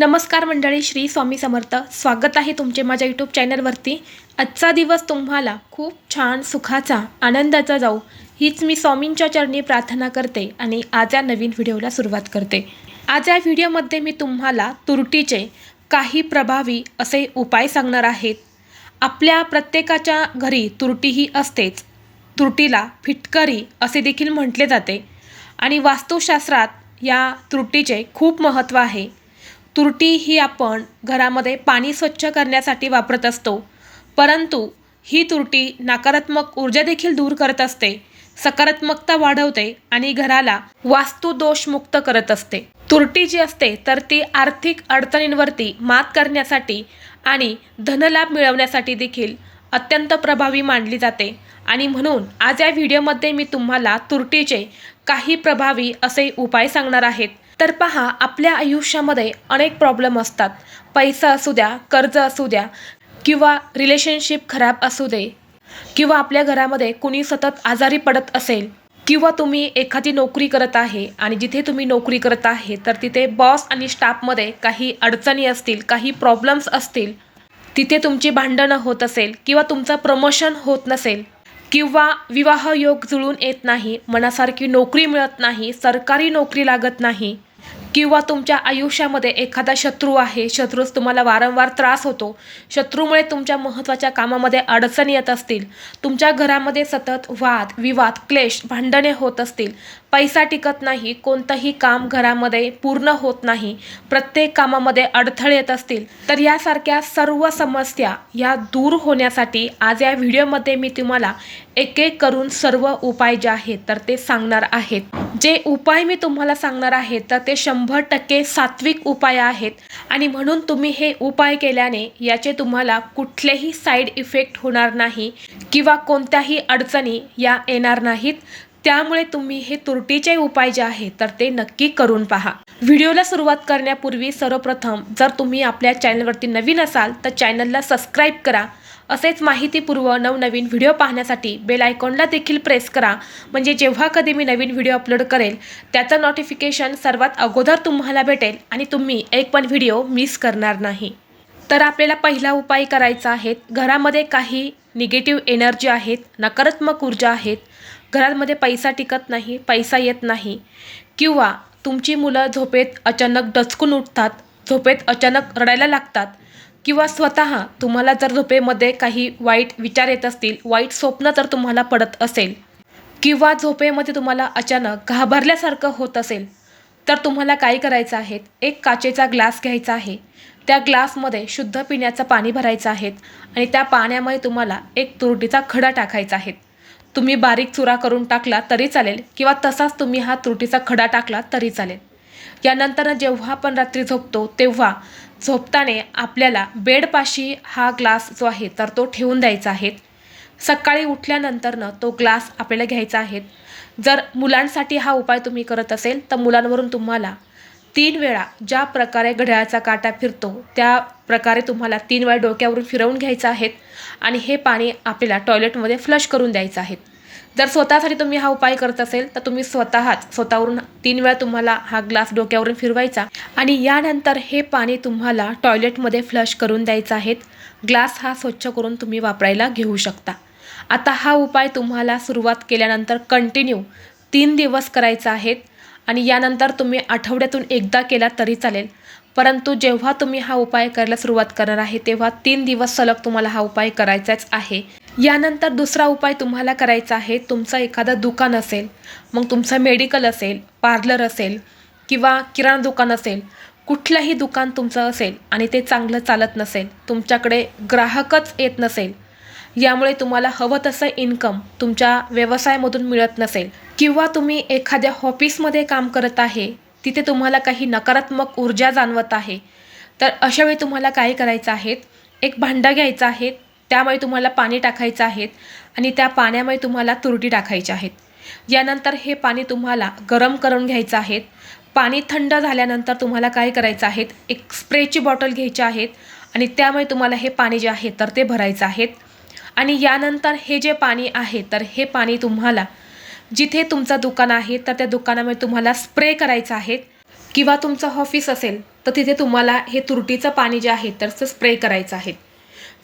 नमस्कार मंडळी श्री स्वामी समर्थ. स्वागत आहे तुमचे माझ्या यूट्यूब चॅनलवरती आजचा दिवस तुम्हाला खूप छान सुखाचा आनंदाचा जाऊ. हीच मी स्वामींच्या चरणी प्रार्थना करते आणि आज या नवीन व्हिडिओला सुरुवात करते. आज या व्हिडिओमध्ये मी तुम्हाला तुरटीचे काही प्रभावी असे उपाय सांगणार आहेत आपल्या प्रत्येकाच्या घरी तुरटी ही असतेच. तुरटीला फिटकरी असे देखील म्हटले जाते. आणि वास्तुशास्त्रात या त्रुटीचे खूप महत्त्व आहे. तुरटी ही आपण घरामध्ये पाणी स्वच्छ करण्यासाठी वापरत असतो. परंतु ही तुरटी नकारात्मक ऊर्जा देखील दूर करत असते सकारात्मकता वाढवते आणि घराला वास्तुदोषमुक्त करत असते. तुरटी जी असते तर ती आर्थिक अडचणींवरती मात करण्यासाठी आणि धनलाभ मिळवण्यासाठी देखील अत्यंत प्रभावी मानली जाते. आणि म्हणून आज या व्हिडिओमध्ये मी तुम्हाला तुरटीचे काही प्रभावी असे उपाय सांगणार आहेत. तर पहा आपल्या आयुष्यामध्ये अनेक प्रॉब्लेम असतात. पैसा असू द्या कर्ज असू द्या किंवा रिलेशनशिप खराब असू दे किंवा आपल्या घरामध्ये कुणी सतत आजारी पडत असेल किंवा तुम्ही एखादी नोकरी करत आहे आणि जिथे तुम्ही नोकरी करत आहे तर तिथे बॉस आणि स्टाफमध्ये काही अडचणी असतील काही प्रॉब्लेम्स असतील तिथे तुमची भांडणं होत असेल किंवा तुमचं प्रमोशन होत नसेल किंवा विवाह योग जुळून येत नाही मनासारखी नोकरी मिळत नाही सरकारी नोकरी लागत नाही किंवा तुमच्या आयुष्यामध्ये एखादा शत्रू आहे शत्रूच तुम्हाला वारंवार त्रास होतो शत्रूमुळे तुमच्या महत्त्वाच्या कामामध्ये अडचणी येत असतील तुमच्या घरामध्ये सतत वाद विवाद क्लेश भांडणे होत असतील पैसा टिकत नाही कोणतंही काम घरामध्ये पूर्ण होत नाही प्रत्येक कामामध्ये अडथळे येत असतील तर यासारख्या सर्व समस्या या दूर होण्यासाठी आज या व्हिडिओमध्ये मी तुम्हाला एक एक करून सर्व उपाय जे आहेत तर ते सांगणार आहेत. जे उपाय मी तुम्हाला सांगणार आहे तर ते शंभर टक्के सात्विक उपाय आहेत आणि म्हणून तुम्ही हे उपाय केल्याने याचे तुम्हाला कुठलेही साईड इफेक्ट होणार नाही किंवा कोणत्याही अडचणी या येणार नाहीत. त्यामुळे तुम्ही हे तुरटीचे उपाय जे आहेत तर ते नक्की करून पहा. व्हिडिओला सुरुवात करण्यापूर्वी सर्वप्रथम जर तुम्ही आपल्या चॅनलवरती नवीन असाल तर चॅनलला सबस्क्राईब करा. असेच माहितीपूर्व नवनवीन व्हिडिओ पाहण्यासाठी बेल आयकॉनला देखील प्रेस करा. म्हणजे जेव्हा कधी मी नवीन व्हिडिओ अपलोड करेल त्याचं नोटिफिकेशन सर्वात अगोदर तुम्हाला भेटेल आणि तुम्ही एक पण व्हिडिओ मिस करणार नाही. तर आपल्याला पहिला उपाय करायचा आहे घरामध्ये काही निगेटिव्ह एनर्जी आहेत नकारात्मक ऊर्जा आहेत घरामध्ये पैसा टिकत नाही पैसा येत नाही. किंवा तुमची मुलं झोपेत अचानक डचकून उठतात झोपेत अचानक रडायला लागतात. किंवा स्वतः तुम्हाला जर झोपेमध्ये काही वाईट विचार येत असतील वाईट स्वप्न जर तुम्हाला पडत असेल. किंवा झोपेमध्ये तुम्हाला अचानक घाबरल्यासारखं होत असेल तर तुम्हाला काय करायचं आहे? एक काचेचा ग्लास घ्यायचा आहे. त्या ग्लासमध्ये शुद्ध पिण्याचं पाणी भरायचं आहे आणि त्या पाण्यामध्ये तुम्हाला एक तुरटीचा खडा टाकायचा आहे. तुम्ही बारीक चुरा करून टाकला तरी चालेल किंवा तसाच तुम्ही हा त्रुटीचा खडा टाकला तरी चालेल. यानंतर जेव्हा आपण रात्री झोपतो तेव्हा झोपताना आपल्याला बेडपाशी हा ग्लास जो आहे तर तो ठेवून द्यायचा आहे. सकाळी उठल्यानंतरनं तो ग्लास आपल्याला घ्यायचा आहे. जर मुलांसाठी हा उपाय तुम्ही करत असेल तर मुलांवरून तुम्हाला तीन वेळा ज्या प्रकारे घड्याळाचा काटा फिरतो त्या प्रकारे तुम्हाला तीन वेळा डोक्यावरून फिरवून घ्यायचा आहे. आणि हे पाणी आपल्याला टॉयलेटमध्ये फ्लश करून द्यायचं आहे. जर स्वतःसाठी तुम्ही हा उपाय करत असेल तर तुम्ही स्वतःच स्वतःवरून तीन वेळा तुम्हाला हा ग्लास डोक्यावरून फिरवायचा आणि यानंतर हे पाणी तुम्हाला टॉयलेटमध्ये फ्लश करून द्यायचं आहे ग्लास हा स्वच्छ करून तुम्ही वापरायला घेऊ शकता. आता हा उपाय तुम्हाला सुरुवात केल्यानंतर कंटिन्यू तीन दिवस करायचा आहे. आणि यानंतर तुम्ही आठवड्यातून एकदा केला तरी चालेल. परंतु जेव्हा तुम्ही हा उपाय करायला सुरुवात करणार आहे तेव्हा तीन दिवस सलग तुम्हाला हा उपाय करायचाच आहे. यानंतर दुसरा उपाय तुम्हाला करायचा आहे तुमचं एखादं दुकान असेल मग तुमचं मेडिकल असेल पार्लर असेल किंवा किराणा दुकान असेल कुठलंही दुकान तुमचं असेल आणि ते चांगलं चालत नसेल तुमच्याकडे ग्राहकच येत नसेल यामुळे तुम्हाला हवं तसं इन्कम तुमच्या व्यवसायामधून मिळत नसेल किंवा तुम्ही एखाद्या ऑफिसमध्ये काम करत आहे तिथे तुम्हाला काही नकारात्मक ऊर्जा जाणवत आहे. तर अशावेळी तुम्हाला काय करायचं आहे? एक भांडं घ्यायचं आहे त्यामुळे तुम्हाला पाणी टाकायचं आहे आणि त्या पाण्यामुळे तुम्हाला तुरटी टाकायची आहेत यानंतर हे पाणी तुम्हाला गरम करून घ्यायचं आहे. पाणी थंड झाल्यानंतर तुम्हाला काय करायचं आहे? एक स्प्रेची बॉटल घ्यायची आहेत आणि त्यामुळे तुम्हाला हे पाणी जे आहे तर ते भरायचं आहेत आणि यानंतर हे जे पाणी आहे तर हे पाणी तुम्हाला जिथे तुमचं दुकान आहे तर त्या दुकानामध्ये तुम्हाला स्प्रे करायचं आहे. किंवा तुमचं ऑफिस असेल तर तिथे तुम्हाला हे तुरटीचं पाणी जे आहे तर ते स्प्रे करायचं आहे.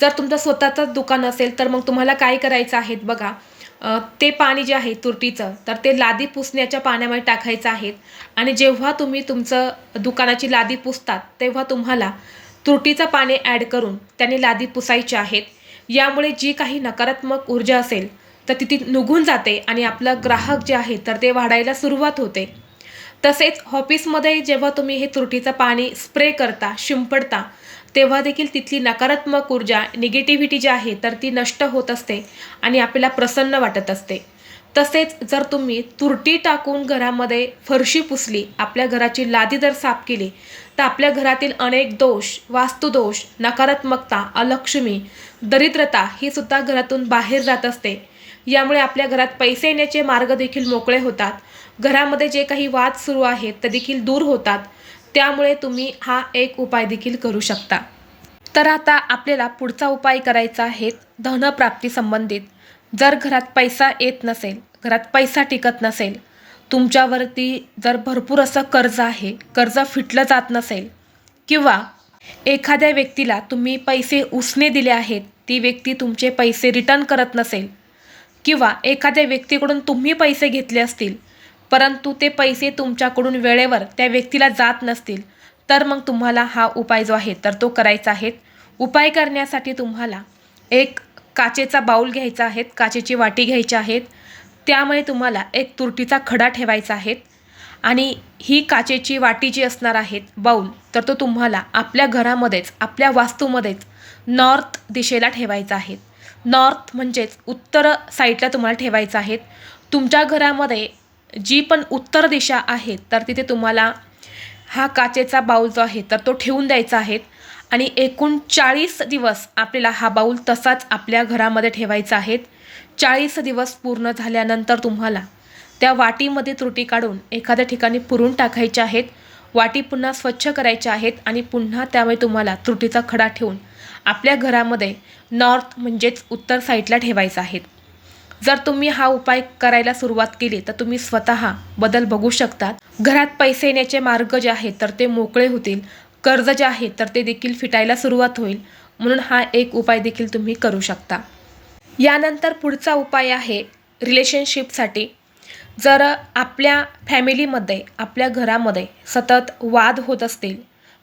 जर तुमचं स्वतःचं दुकान असेल तर मग तुम्हाला काय करायचं आहे बघा ते पाणी जे आहे तुरटीचं तर ते लादी पुसण्याच्या पाण्यामध्ये टाकायचं आहे. आणि जेव्हा तुम्ही तुमचं दुकानाची लादी पुसतात तेव्हा तुम्हाला तुरटीचं पाणी ॲड करून त्याने लादी पुसायची आहेत यामुळे जी काही नकारात्मक ऊर्जा असेल तर ती ती निघून जाते आणि आपलं ग्राहक जे आहे तर ते वाढायला सुरुवात होते. तसेच ऑफिसमध्ये जेव्हा तुम्ही हे तुरटीचं पाणी स्प्रे करता शिंपडता तेव्हा देखील तिथली नकारात्मक ऊर्जा निगेटिव्हिटी जी आहे तर ती नष्ट होत असते आणि आपल्याला प्रसन्न वाटत असते. तसेच जर तुम्ही तुरटी टाकून घरामध्ये फरशी पुसली आपल्या घराची लादी जर साफ केली तर आपल्या घरातील अनेक दोष वास्तुदोष नकारात्मकता अलक्ष्मी दरिद्रता ही सुद्धा घरातून बाहेर जात असते. यामुळे आपल्या घरात पैसे येण्याचे मार्ग देखील मोकळे होतात. घरामध्ये जे काही वाद सुरू आहेत ते देखील दूर होतात. त्यामुळे तुम्ही हा एक उपाय देखील करू शकता. तर आता आपल्याला पुढचा उपाय करायचा आहे धनप्राप्ती संबंधित. जर घरात पैसा येत नसेल घरात पैसा टिकत नसेल तुमच्यावरती जर भरपूर असं कर्ज आहे कर्ज फिटलं जात नसेल किंवा एखाद्या व्यक्तीला तुम्ही पैसे उसने दिले आहेत ती व्यक्ती तुमचे पैसे रिटर्न करत नसेल किंवा एखाद्या व्यक्तीकडून तुम्ही पैसे घेतले असतील परंतु ते पैसे तुमच्याकडून वेळेवर त्या व्यक्तीला जात नसतील तर मग तुम्हाला हा उपाय जो आहे तर तो करायचा आहे. उपाय करण्यासाठी तुम्हाला एक काचेचा बाऊल घ्यायचा आहे काचेची वाटी घ्यायची आहेत त्यामुळे तुम्हाला एक तुरटीचा खडा ठेवायचा आहे आणि ही काचेची वाटी जी असणार आहेत बाऊल तर तो तुम्हाला आपल्या घरामध्येच आपल्या वास्तूमध्येच नॉर्थ दिशेला ठेवायचा आहे. नॉर्थ म्हणजेच उत्तर साईडला तुम्हाला ठेवायचं आहेत. तुमच्या घरामध्ये जी पण उत्तर दिशा आहे तर तिथे तुम्हाला हा काचेचा बाऊल जो आहे तर तो ठेवून द्यायचा आहे. आणि एकूण चाळीस दिवस आपल्याला हा बाऊल तसाच आपल्या घरामध्ये ठेवायचा आहे. चाळीस दिवस पूर्ण झाल्यानंतर तुम्हाला त्या वाटीमध्ये त्रुटी काढून एखाद्या ठिकाणी पुरून टाकायच्या आहेत. वाटी पुन्हा स्वच्छ करायच्या आहेत आणि पुन्हा त्यामुळे तुम्हाला त्रुटीचा खडा ठेवून आपल्या घरामध्ये नॉर्थ म्हणजेच उत्तर साईडला ठेवायचा आहे जर तुम्ही हा उपाय करायला सुरुवात केली तर तुम्ही स्वतः बदल बघू शकतात. घरात पैसे येण्याचे मार्ग जे आहेत तर ते मोकळे होतील. कर्ज जे आहे तर ते देखील फिटायला सुरुवात होईल. म्हणून हा एक उपाय देखील तुम्ही करू शकता. यानंतर पुढचा उपाय आहे रिलेशनशिपसाठी जर आपल्या फॅमिलीमध्ये आपल्या घरामध्ये सतत वाद होत असतील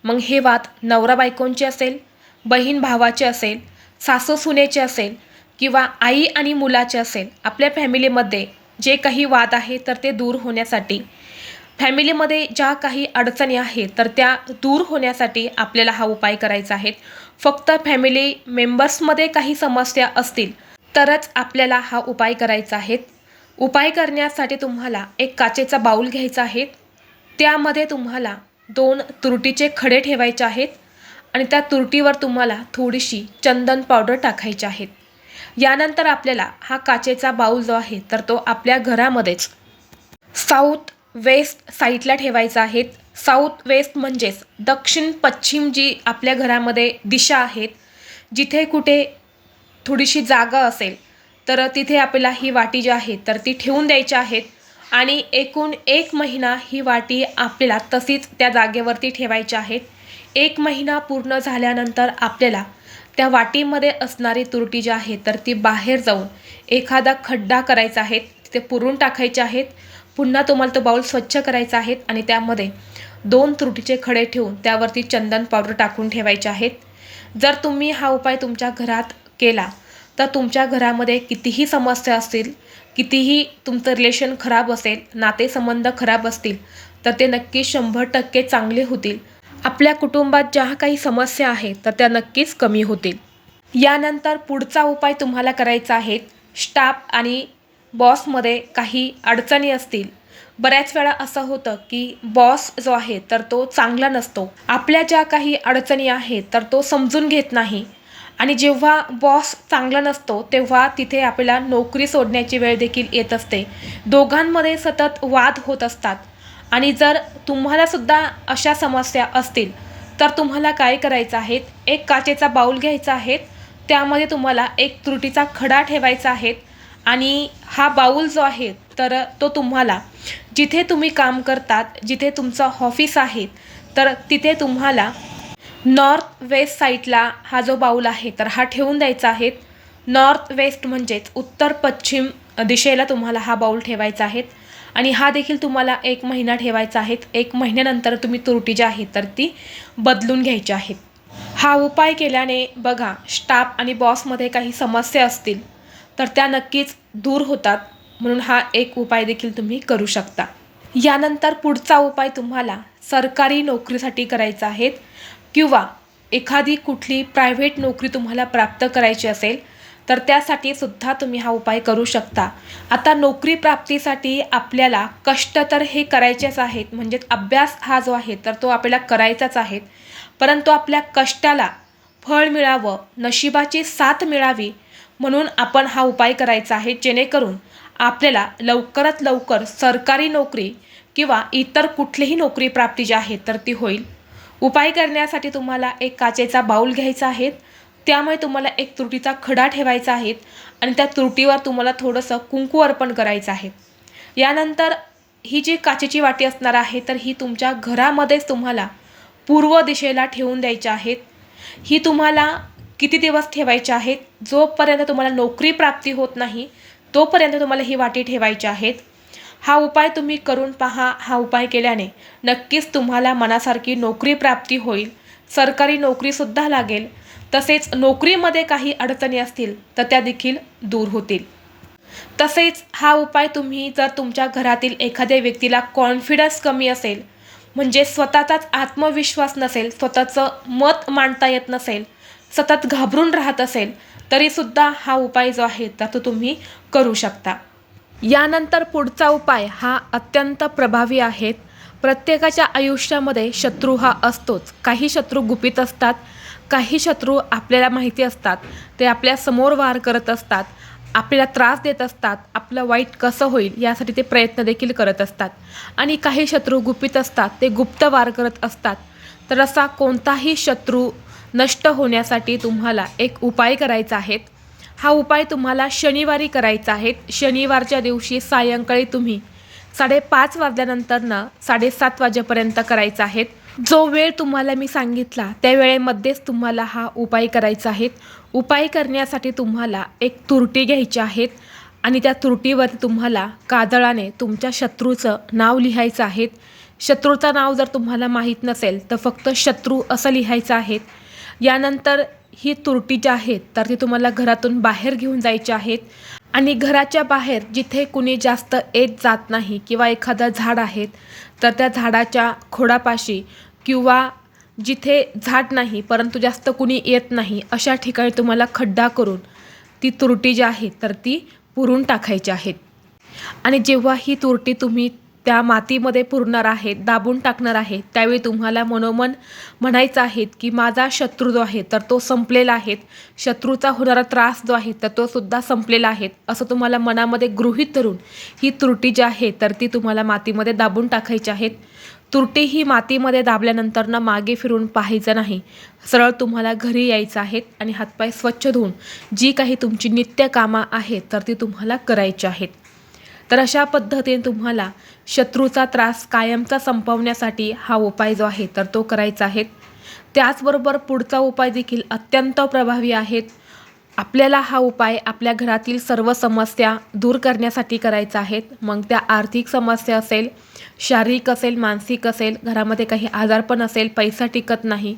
मग हे वाद नवरा बायकोंचे असेल बहीण भावाचे असेल सासू सुनेचे असेल किंवा आई आणि मुलाचे असेल आपल्या फॅमिलीमध्ये जे काही वाद आहे तर ते दूर होण्यासाठी फॅमिलीमध्ये ज्या काही अडचणी आहेत तर त्या दूर होण्यासाठी आपल्याला हा उपाय करायचा आहे. फक्त फॅमिली मेंबर्समध्ये काही समस्या असतील तरच आपल्याला हा उपाय करायचा आहे. उपाय करण्यासाठी तुम्हाला एक काचेचा बाऊल घ्यायचा आहे. त्यामध्ये तुम्हाला दोन तुरटीचे खडे ठेवायचे आहेत. आणि त्या तुरटीवर तुम्हाला थोडीशी चंदन पावडर टाकायची आहेत. यानंतर आपल्याला हा काचेचा बाऊल जो आहे तर तो आपल्या घरामध्येच साऊथ वेस्ट साईडला ठेवायचा आहे. साऊथ वेस्ट म्हणजेच दक्षिण पश्चिम जी आपल्या घरामध्ये दिशा आहेत जिथे कुठे थोडीशी जागा असेल तर तिथे आपल्याला ही वाटी जी आहे तर ती ठेवून द्यायची आहेत आणि एकूण एक महिना ही वाटी आपल्याला तशीच त्या जागेवरती ठेवायची आहेत एक महिना पूर्ण झाल्यानंतर आपल्याला त्या वाटीमध्ये असणारी तुरटी जी आहे तर ती बाहेर जाऊन एखादा खड्डा करायचा आहे तिथे पुरून टाकायचे आहेत. पुन्हा तुम्हाला तो बाऊल स्वच्छ करायचा आहे आणि त्यामध्ये दोन तुरटीचे खडे ठेवून त्यावरती चंदन पावडर टाकून ठेवायचे आहेत. जर तुम्ही हा उपाय तुमच्या घरात केला तर तुमच्या घरामध्ये कितीही समस्या असतील कितीही तुमचं रिलेशन खराब असेल नातेसंबंध खराब असतील तर ते नक्की शंभर टक्के चांगले होतील. आपल्या कुटुंबात ज्या काही समस्या आहेत तर त्या नक्कीच कमी होतील. यानंतर पुढचा उपाय तुम्हाला करायचा आहे स्टाफ आणि बॉसमध्ये काही अडचणी असतील. बऱ्याच वेळा असं होतं की बॉस जो आहे तर तो चांगला नसतो. आपल्या ज्या काही अडचणी आहेत तर तो समजून घेत नाही. आणि जेव्हा बॉस चांगला नसतो तेव्हा तिथे आपल्याला नोकरी सोडण्याची वेळ देखील येत असते. दोघांमध्ये सतत वाद होत असतात. आणि जर तुम्हालासुद्धा अशा समस्या असतील तर तुम्हाला काय करायचं आहे एक काचेचा बाऊल घ्यायचा आहे त्यामध्ये तुम्हाला एक त्रुटीचा खडा ठेवायचा आहे आणि हा बाऊल जो आहे तर तो तुम्हाला जिथे तुम्ही काम करतात जिथे तुमचं ऑफिस आहे तर तिथे तुम्हाला नॉर्थ वेस्ट साईडला हा जो बाऊल आहे तर हा ठेवून द्यायचा आहे नॉर्थ वेस्ट म्हणजेच उत्तर पश्चिम दिशेला तुम्हाला हा बाऊल ठेवायचा आहे आणि हा देखील तुम्हाला एक महिना ठेवायचा आहे. एक महिन्यानंतर तुम्ही त्रुटी जी आहे तर ती बदलून घ्यायची आहेत हा उपाय केल्याने बघा स्टाफ आणि बॉसमध्ये काही समस्या असतील तर त्या नक्कीच दूर होतात. म्हणून हा एक उपाय देखील तुम्ही करू शकता. यानंतर पुढचा उपाय तुम्हाला सरकारी नोकरीसाठी करायचा आहे किंवा एखादी कुठली प्रायव्हेट नोकरी तुम्हाला प्राप्त करायची असेल तर त्यासाठी सुद्धा तुम्ही हा उपाय करू शकता. आता नोकरी प्राप्तीसाठी आपल्याला कष्ट तर हे करायचेच आहेत म्हणजेच अभ्यास हा जो आहे तर तो आपल्याला करायचाच आहे परंतु आपल्या कष्टाला फळ मिळावं नशिबाची साथ मिळावी म्हणून आपण हा उपाय करायचा आहे. जेणेकरून आपल्याला लवकरात लवकर सरकारी नोकरी किंवा इतर कुठलीही नोकरी प्राप्ती जी आहे तर ती होईल. उपाय करण्यासाठी तुम्हाला एक काचेचा बाऊल घ्यायचा आहे. त्यामुळे तुम्हाला एक तुरटीचा खडा ठेवायचा आहे आणि त्या तुरटीवर तुम्हाला थोडंसं कुंकू अर्पण करायचं आहे. यानंतर ही जी काचेची वाटी असणार आहे तर ही तुमच्या घरामध्येच तुम्हाला पूर्व दिशेला ठेवून द्यायच्या आहेत. ही तुम्हाला किती दिवस ठेवायच्या आहेत? जोपर्यंत तुम्हाला नोकरी प्राप्ती होत नाही तोपर्यंत तुम्हाला ही वाटी ठेवायची आहेत. हा उपाय तुम्ही करून पहा. हा उपाय केल्याने नक्कीच तुम्हाला मनासारखी नोकरी प्राप्ती होईल. सरकारी नोकरीसुद्धा लागेल. तसेच नोकरीमध्ये काही अडचणी असतील तर त्या देखील दूर होतील. तसेच हा उपाय तुम्ही जर तुमच्या घरातील एखाद्या व्यक्तीला कॉन्फिडन्स कमी असेल म्हणजे स्वतःचाच आत्मविश्वास नसेल स्वतःचं मत मांडता येत नसेल सतत घाबरून राहत असेल तरीसुद्धा हा उपाय जो आहे तर तो तुम्ही करू शकता. यानंतर पुढचा उपाय हा अत्यंत प्रभावी आहे. प्रत्येकाच्या आयुष्यामध्ये शत्रू हा असतोच. काही शत्रू गुपित असतात काही शत्रू आपल्याला माहिती असतात ते आपल्यासमोर वार करत असतात आपल्याला त्रास देत असतात आपलं वाईट कसं होईल यासाठी ते प्रयत्न देखील करत असतात. आणि काही शत्रू गुपित असतात ते गुप्त वार करत असतात. तर असा कोणताही शत्रू नष्ट होण्यासाठी तुम्हाला एक उपाय करायचा आहे. हा उपाय तुम्हाला शनिवारी करायचा आहे. शनिवारच्या दिवशी सायंकाळी तुम्ही साडेपाच वाजल्यानंतरनं साडेसात वाजेपर्यंत करायचा आहे. जो वेळ तुम्हाला मी सांगितला त्या वेळेमध्येच तुम्हाला हा उपाय करायचा आहे उपाय करण्यासाठी तुम्हाला एक तुरटी घ्यायची आहेत आणि त्या तुरटीवर तुम्हाला काजळाने तुमच्या शत्रूचं नाव लिहायचं आहे शत्रूचं नाव जर तुम्हाला माहीत नसेल तर फक्त शत्रू असं लिहायचं आहे यानंतर ही तुरटी ज्या आहेत तर ती तुम्हाला घरातून बाहेर घेऊन जायची आहेत. आणि घराच्या बाहेर जिथे कुणी जास्त येत जात नाही किंवा एखादं झाड आहेत तर त्या झाडाच्या खोडापाशी किंवा जिथे झाड नाही परंतु जास्त कुणी येत नाही अशा ठिकाणी तुम्हाला खड्डा करून ती तुरटी जी आहे तर ती पुरून टाकायची आहेत आणि जेव्हा ही तुरटी तुम्ही त्या मातीमध्ये पुरणार आहेत दाबून टाकणार आहे त्यावेळी तुम्हाला मनोमन म्हणायचं आहे की माझा शत्रू जो आहे तर तो संपलेला आहे. शत्रूचा होणारा त्रास जो आहे तर तो सुद्धा संपलेला आहे. असं तुम्हाला मनामध्ये गृहीत धरून ही त्रुटी जी आहे तर ती तुम्हाला मातीमध्ये दाबून टाकायची आहेत तुरटी ही मातीमध्ये दाबल्यानंतर ना मागे फिरून पाहायचं नाही. सरळ तुम्हाला घरी यायचं आहेत आणि हातपाय स्वच्छ धुवून जी काही तुमची नित्य कामं आहेत तर ती तुम्हाला करायची आहेत. तर अशा पद्धतीने तुम्हाला शत्रूचा त्रास कायमचा संपवण्यासाठी हा उपाय जो आहे तर तो करायचा आहे. त्याचबरोबर पुढचा उपाय देखील अत्यंत प्रभावी आहेत आपल्याला हा उपाय आपल्या घरातील सर्व समस्या दूर करण्यासाठी करायचा आहेत मग त्या आर्थिक समस्या असेल शारीरिक असेल मानसिक असेल घरामध्ये काही आजारपण असेल पैसा टिकत नाही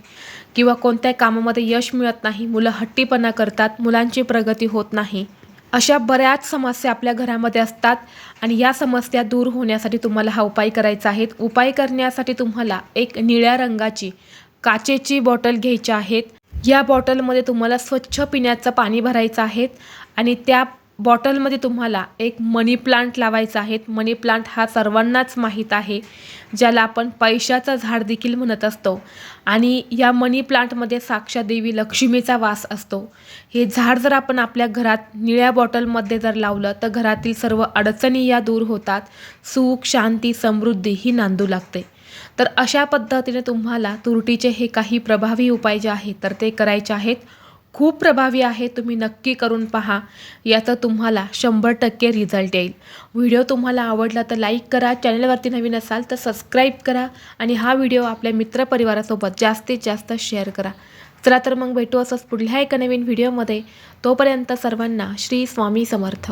किंवा कोणत्या कामामध्ये यश मिळत नाही मुलं हट्टीपणा करतात मुलांची प्रगती होत नाही. अशा बऱ्याच समस्या आपल्या घरामध्ये असतात आणि या समस्या दूर होण्यासाठी तुम्हाला हा उपाय करायचा आहे. उपाय करण्यासाठी तुम्हाला एक निळ्या रंगाची काचेची बॉटल घ्यायची आहेत या बॉटलमध्ये तुम्हाला स्वच्छ पिण्याचं पाणी भरायचं आहे आणि त्या बॉटलमध्ये तुम्हाला एक मनी प्लांट लावायचा आहे. मनी प्लांट हा सर्वांनाच माहीत आहे ज्याला आपण पैशाचं झाड देखील म्हणत असतो. आणि या मनी प्लांटमध्ये साक्षात देवी लक्ष्मीचा वास असतो. हे झाड जर आपण आपल्या घरात निळ्या बॉटलमध्ये जर लावलं तर घरातील सर्व अडचणी या दूर होतात. सुख शांती समृद्धी ही नांदू लागते. तर अशा पद्धतीने तुम्हाला तुरटीचे हे काही प्रभावी उपाय जे आहेत तर ते करायचे आहेत. खूप प्रभावी आहे तुम्ही नक्की करून पहा. याचा तुम्हाला शंभर टक्के रिझल्ट येईल. व्हिडिओ तुम्हाला आवडला तर लाईक करा. चॅनलवरती नवीन असाल तर सबस्क्राईब करा आणि हा व्हिडिओ आपल्या मित्रपरिवारासोबत जास्तीत जास्त शेअर करा. चला तर मग भेटू असंच पुढल्या एका नवीन व्हिडिओमध्ये. तोपर्यंत सर्वांना श्री स्वामी समर्थ.